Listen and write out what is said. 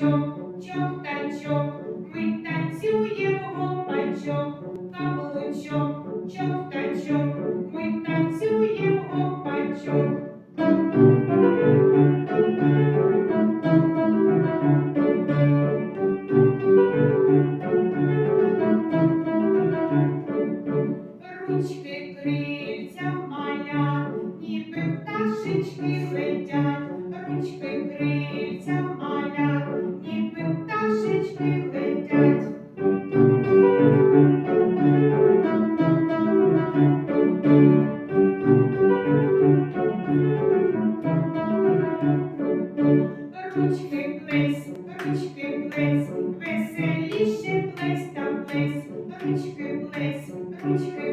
чок, чок танчок, ми танцюємо пачок, каблучок, чок тачок, ми танцюємо пачок. Ручки крильця маля, ніби пташечки летять, ручки крильця. ручки вниз, ручки вниз, веселіше плесь там плесь, ручки вниз, ручки.